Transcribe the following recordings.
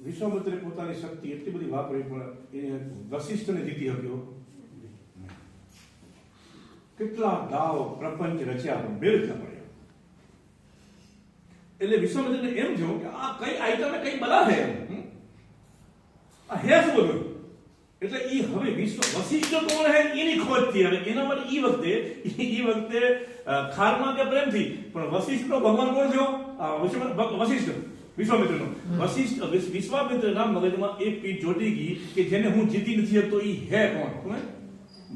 વિશ્વામિત્રે પોતાની શક્તિ એટલી બધી વાપરી પણ એ વશિષ્ઠને જીતી શક્યો કેટલા દાવ પ્રપંચ રચ્યા પણ બેલ ન પડ્યા એટલે વિશ્વામિત્રને એમ થયું કે આ કઈ આઈટમે કઈ બલા છે એમ હમ? આ હે શું બધું એટલે ઈ હવે વિશ્વ વશિષ્ઠ કોણ હે એની ખોજ થી હવે એના માટે ઈ વખતે ઈ વખતે અ, ખારમાં કે પ્રેમથી પણ વશિષ્ઠનો ભગવાન કોણ થયો આ વિશ્વ- ભ- વશિષ્ઠ વિશ્વામિત્રનો વશિષ્ઠ વિશ્વ- વિશ્વામિત્રના મગજમાં એક પીઠ જોડી ગઈ કે જેને હું જીતી નથી શકતો ઈ હે કોણ કોણ હે?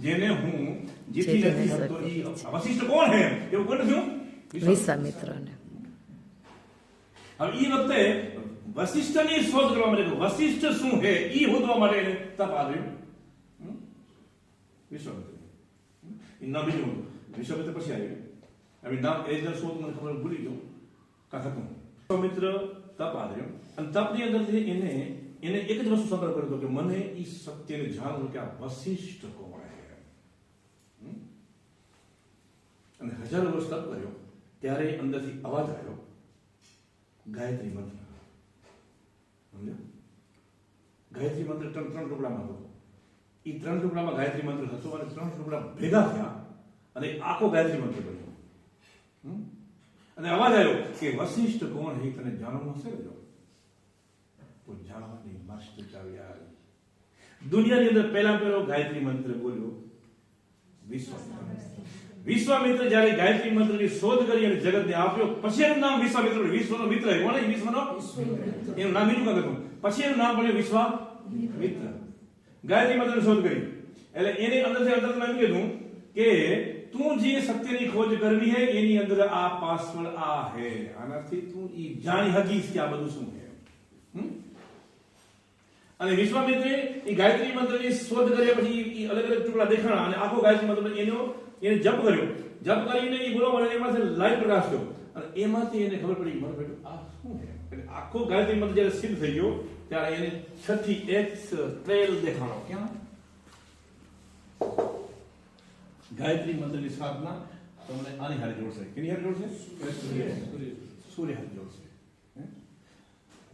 જેને હું જીતી જીતી નથી નથી શકતો શકતો ઈ ઈ છે. વશિષ્ઠ કોણ હે એવું કોણ થયું વિશ્વામિત્રને હવે ઈ વખતે વશિષ્ઠની શોધ કરવા માટે વશિષ્ઠ શું છે ઈ શોધવા માટે એને તપ આવ્યું હમ? વિશ્વામિત્ર એ નામ બીજું હતું. વિશ્વામિત્ર પછી આવ્યું હવે નામ એ જ શોધ મને ખબર ભૂલી ગયો કા હતું વિશ્વામિત્ર તપ આવ્યો અને તપની અંદરથી એને એને એક જ વસ્તુ સંગ્રહ કર્યો હતો કે મને એ સત્યને જાણવું કે આ વશિષ્ઠ કોણ છે? અને હજારો વર્ષ તપ કર્યો. ત્યારે અંદરથી અવાજ આવ્યો. ગાયત્રી મંત્ર. સમજો ગાયત્રી મંત્ર ત્રણ ત્રણ ટુકડામાં હતો. એ ત્રણ ટુકડામાં ગાયત્રી મંત્ર હતો અને ત્રણ ટુકડા ભેગા થયા અને આખો ગાયત્રી મંત્ર બન્યો. હમ? અને અવાજ આવ્યો કે વશિષ્ઠ કોણ હે તને જાણવું હશે ને તો જાણવાની મસ્ત ચાવી આવી. દુનિયાની અંદર પહેલા પહેલો ગાયત્રી મંત્ર બોલ્યો. વિશ્વામિત્ર. વિશ્વામિત્ર જ્યારે ગાયત્રી મંત્રની શોધ કરી અને જગતને આપ્યો પછી એનું નામ વિશ્વામિત્ર. વિશ્વનો મિત્ર એ કોણ વિશ્વનો? એનું નામ બીજું કાંઈક પછી એનું નામ પડ્યું વિશ્વામિત્ર. ગાયત્રી મંત્રની શોધ કરી. એટલે એની અંદરથી અંતરમાં એમ કીધું કે તું જે સત્યની ખોજ કરવી હે, એની અંદર આ પાસવર્ડ આ હે. આનાથી તું એ જાણી હકીશ કે આ બધું શું હે? અને વિશ્વામિત્રે એ ગાયત્રી મંત્રની શોધ કર્યા પછી એ અલગ અલગ ટુકડા દેખાણા અને આખો ગાયત્રી મંત્ર એનો એને જપ કર્યો. જપ કરીને એ બોલો મળે એમાંથી લાઈટ પ્રકાશ થયો. અને એમાંથી એને ખબર પડી, મને બેટું આ શું હે? આખો ગાયત્રી મંત્ર જ્યારે સિદ્ધ થઈ ગયો, ત્યારે એને છઠ્ઠી એક્સ ટ્રેલ દેખાણો. ક્યાં ગાયત્રી મંત્રની સાધના તમને આની હારે જોડશે કેની હારે જોડશે સૂર્ય હારે જોડશે હે?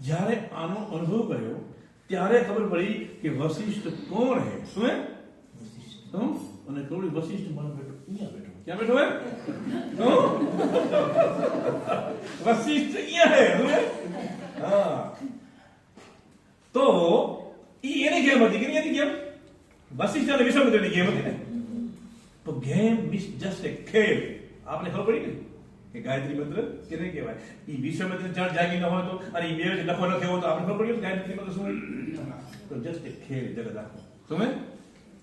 જ્યારે આનો અનુભવ કર્યો ત્યારે ખબર પડી કે વશિષ્ઠ કોણ હે શું હે શું? અને ખબર પડી વશિષ્ઠ મને બેઠો અહીંયા બેઠો ક્યાં બેઠો હે શું? વશિષ્ઠ અહીંયા હે શું હે હા તો ઈ એની ગેમ હતી કેની હતી ગેમ વશિષ્ઠ અને વિશ્વામિત્રની ગેમ હતી ને તો ગેમ મિસ જસ્ટ એ ખેલ આપણે ખબર પડી ને કે ગાયત્રી મંત્ર કેને કહેવાય? એ વિશ્વ મંત્ર જળ જાગી ન હોય તો, અને એ બે લખો ન થયો તો આપણે ખબર પડી ગાયત્રી મંત્ર શું તો જસ્ટ એ ખેલ જગત આખો. તમે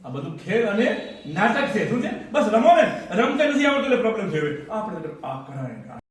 આ બધું ખેલ અને નાટક છે, શું છે? બસ રમો ને. રમતા નથી આવડતું એટલે પ્રોબ્લેમ છે આપણે આ કરાય